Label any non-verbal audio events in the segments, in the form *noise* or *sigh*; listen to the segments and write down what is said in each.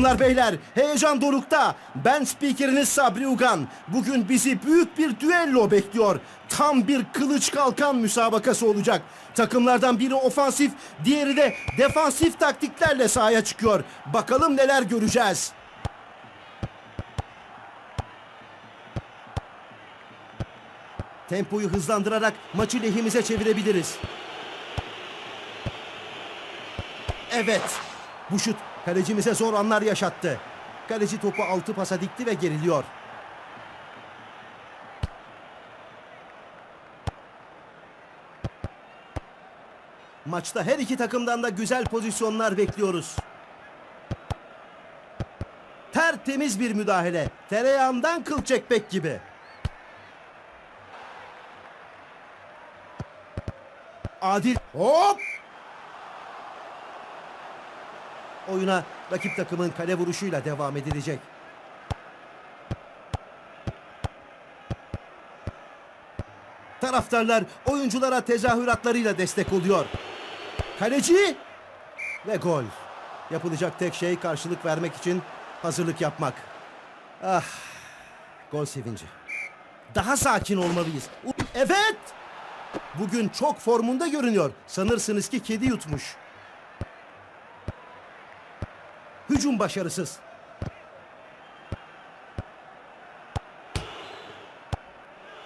Hanımlar beyler heyecan dorukta. Ben spikeriniz Sabri Ugan. Bugün bizi büyük bir düello bekliyor. Tam bir kılıç kalkan müsabakası olacak. Takımlardan biri ofansif, diğeri de defansif taktiklerle sahaya çıkıyor. Bakalım neler göreceğiz. Tempoyu hızlandırarak maçı lehimize çevirebiliriz. Evet. Bu şut kalecimize zor anlar yaşattı. Kaleci topu altı pasa dikti ve geriliyor. Maçta her iki takımdan da güzel pozisyonlar bekliyoruz. Tertemiz bir müdahale. Tereyağından kıl çekmek gibi. Adil. Hop! Oyuna rakip takımın kale vuruşuyla devam edilecek. Taraftarlar oyunculara tezahüratlarıyla destek oluyor. Kaleci ve gol. Yapılacak tek şey karşılık vermek için hazırlık yapmak. Ah, gol sevinci. Daha sakin olmalıyız. Evet! Bugün çok formunda görünüyor. Sanırsınız ki kedi yutmuş. Hücum başarısız.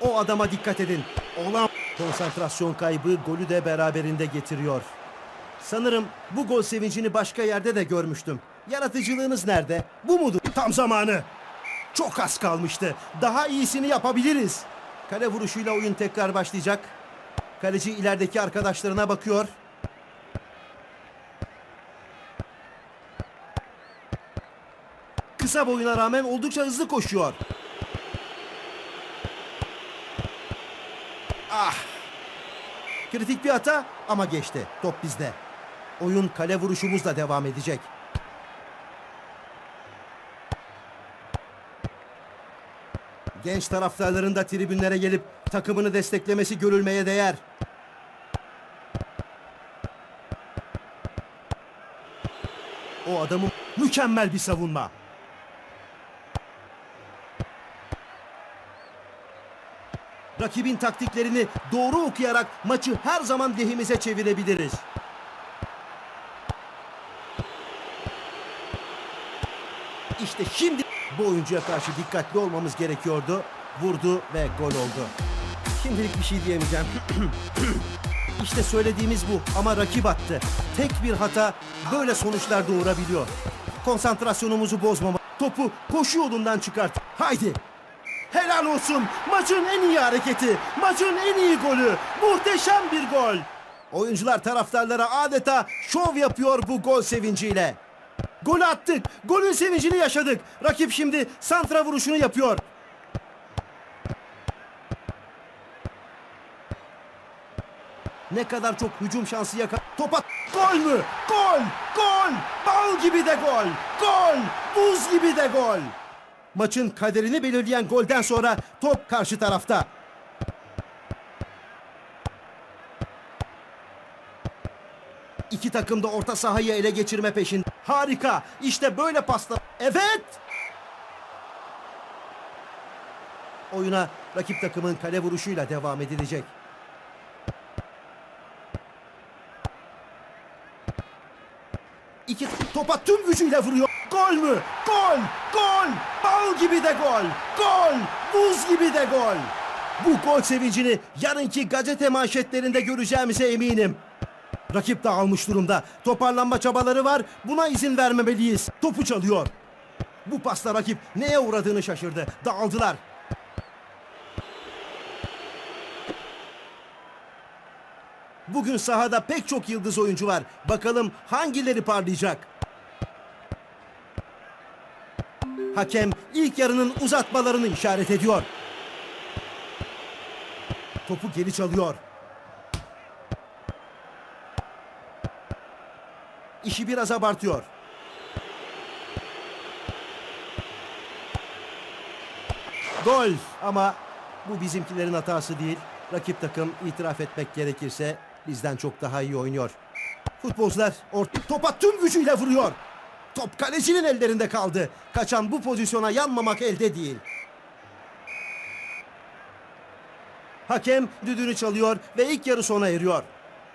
O adama dikkat edin. Olan konsantrasyon kaybı golü de beraberinde getiriyor. Sanırım bu gol sevincini başka yerde de görmüştüm. Yaratıcılığınız nerede? Bu mudur? Tam zamanı. Çok az kalmıştı. Daha iyisini yapabiliriz. Kale vuruşuyla oyun tekrar başlayacak. Kaleci ilerideki arkadaşlarına bakıyor. Kısa boyuna rağmen oldukça hızlı koşuyor. Ah! Kritik bir hata ama geçti. Top bizde. Oyun kale vuruşumuzla devam edecek. Genç taraftarların da tribünlere gelip takımını desteklemesi görülmeye değer. O adamın mükemmel bir savunma. Rakibin taktiklerini doğru okuyarak maçı her zaman lehimize çevirebiliriz. İşte şimdi bu oyuncuya karşı dikkatli olmamız gerekiyordu. Vurdu ve gol oldu. Şimdilik bir şey diyemeyeceğim. *clears throat* işte söylediğimiz bu ama rakip attı. Tek bir hata böyle sonuçlar doğurabiliyor. Konsantrasyonumuzu bozmama. Topu koşu yolundan çıkart. Haydi. Helal olsun. Maçın en iyi hareketi. Maçın en iyi golü. Muhteşem bir gol. Oyuncular taraftarlara adeta şov yapıyor bu gol sevinciyle. Golü attık. Golün sevincini yaşadık. Rakip şimdi santra vuruşunu yapıyor. Ne kadar çok hücum şansı yaka... Topa... Gol mü? Gol! Gol! Bal gibi de gol! Gol! Buz gibi de gol! Maçın kaderini belirleyen golden sonra top karşı tarafta. İki takım da orta sahayı ele geçirme peşinde. Harika. İşte böyle pasta. Evet. Oyuna rakip takımın kale vuruşuyla devam edilecek. İki topa tüm gücüyle vuruyor. Gol mü? Gol! Gol! Bal gibi de gol! Gol! Buz gibi de gol! Bu gol sevincini yarınki gazete manşetlerinde göreceğimize eminim. Rakip dağılmış durumda. Toparlanma çabaları var. Buna izin vermemeliyiz. Topu çalıyor. Bu pasta rakip neye uğradığını şaşırdı. Dağıldılar. Bugün sahada pek çok yıldız oyuncu var. Bakalım hangileri parlayacak? Hakem ilk yarının uzatmalarını işaret ediyor. Topu geri çalıyor. İşi biraz abartıyor. Gol ama bu bizimkilerin hatası değil. Rakip takım itiraf etmek gerekirse bizden çok daha iyi oynuyor. Futbolcular or- topa tüm gücüyle vuruyor. Top kalecinin ellerinde kaldı. Kaçan bu pozisyona yanmamak elde değil. Hakem düdüğünü çalıyor ve ilk yarı sona eriyor.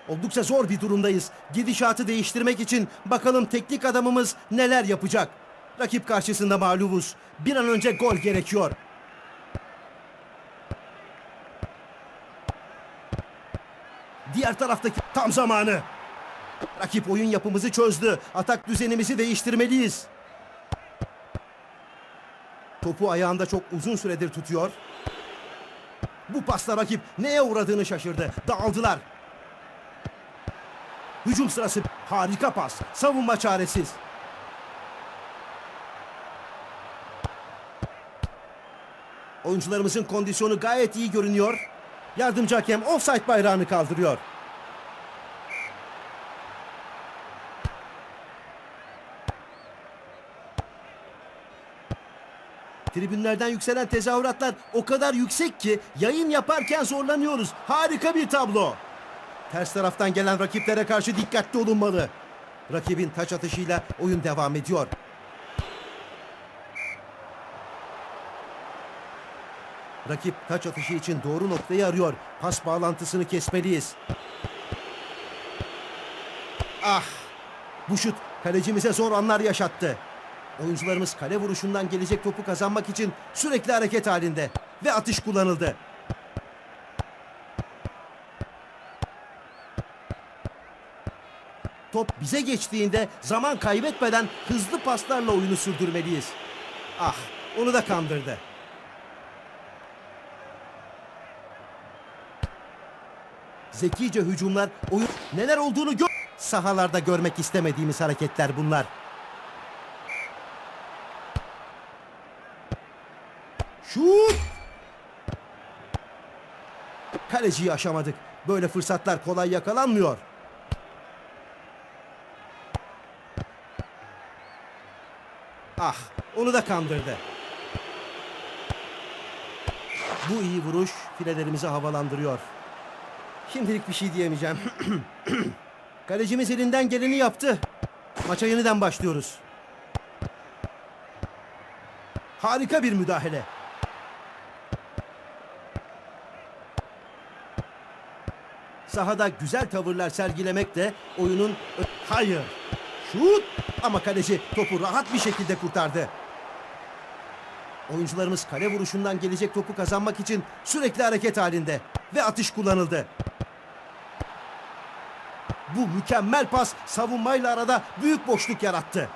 Oldukça zor bir durumdayız. Gidişatı değiştirmek için bakalım teknik adamımız neler yapacak. Rakip karşısında mağlubuz. Bir an önce gol gerekiyor. Diğer taraftaki tam zamanı. Rakip oyun yapımızı çözdü. Atak düzenimizi değiştirmeliyiz. Topu ayağında çok uzun süredir tutuyor. Bu pasla rakip neye uğradığını şaşırdı. Dağıldılar. Hücum sırası harika pas. Savunma çaresiz. Oyuncularımızın kondisyonu gayet iyi görünüyor. Yardımcı hakem offside bayrağını kaldırıyor. Tribünlerden yükselen tezahüratlar o kadar yüksek ki yayın yaparken zorlanıyoruz. Harika bir tablo. Ters taraftan gelen rakiplere karşı dikkatli olunmalı. Rakibin taç atışıyla oyun devam ediyor. Rakip taç atışı için doğru noktayı arıyor. Pas bağlantısını kesmeliyiz. Ah! Bu şut kalecimize zor anlar yaşattı. Oyuncularımız kale vuruşundan gelecek topu kazanmak için sürekli hareket halinde ve atış kullanıldı. Top bize geçtiğinde zaman kaybetmeden hızlı paslarla oyunu sürdürmeliyiz. Ah, onu da kandırdı. Zekice hücumlar, oyun neler olduğunu gör. Sahalarda görmek istemediğimiz hareketler bunlar. Şut! Kaleciyi aşamadık. Böyle fırsatlar kolay yakalanmıyor. Ah, onu da kandırdı. Bu iyi vuruş filelerimizi havalandırıyor. Şimdilik bir şey diyemeyeceğim. *clears throat* Kalecimiz elinden geleni yaptı. Maça yeniden başlıyoruz. Harika bir müdahale. Sahada güzel tavırlar sergilemek de oyunun... Hayır. Şut! Ama kaleci topu rahat bir şekilde kurtardı. Oyuncularımız kale vuruşundan gelecek topu kazanmak için sürekli hareket halinde ve atış kullanıldı. Bu mükemmel pas savunmayla arada büyük boşluk yarattı.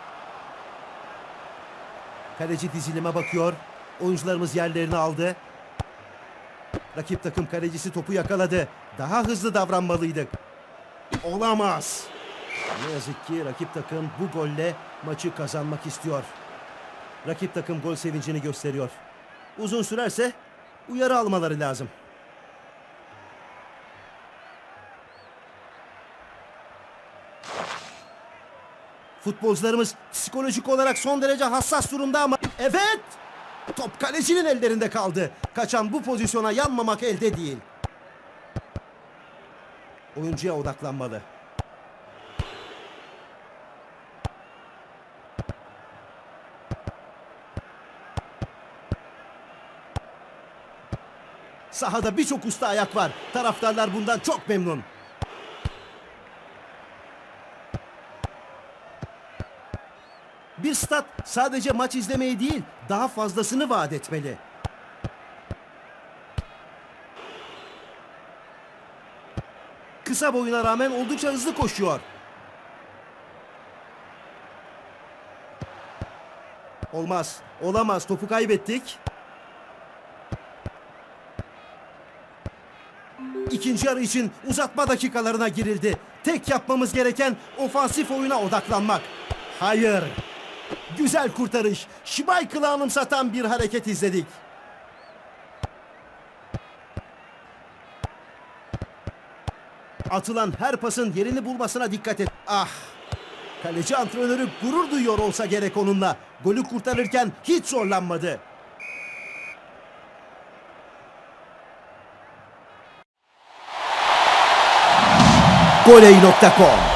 Kaleci dizilime bakıyor. Oyuncularımız yerlerini aldı. Rakip takım kalecisi topu yakaladı. Daha hızlı davranmalıydık. Olamaz. Ne yazık ki rakip takım bu golle maçı kazanmak istiyor. Rakip takım gol sevincini gösteriyor. Uzun sürerse uyarı almaları lazım. Futbolcularımız psikolojik olarak son derece hassas durumda ama... Evet! Top kalecinin ellerinde kaldı. Kaçan bu pozisyona yanmamak elde değil. Oyuncuya odaklanmalı. Sahada birçok usta ayak var. Taraftarlar bundan çok memnun. Stat sadece maç izlemeyi değil, daha fazlasını vaat etmeli. Kısa boyuna rağmen oldukça hızlı koşuyor. Olmaz, olamaz. Topu kaybettik. İkinci yarı için uzatma dakikalarına girildi. Tek yapmamız gereken ofansif oyuna odaklanmak. Hayır. Güzel kurtarış. Schmeichel'ı anımsatan bir hareket izledik. Atılan her pasın yerini bulmasına dikkat et. Ah! Kaleci antrenörü gurur duyuyor olsa gerek onunla. Golü kurtarırken hiç zorlanmadı. Goley.com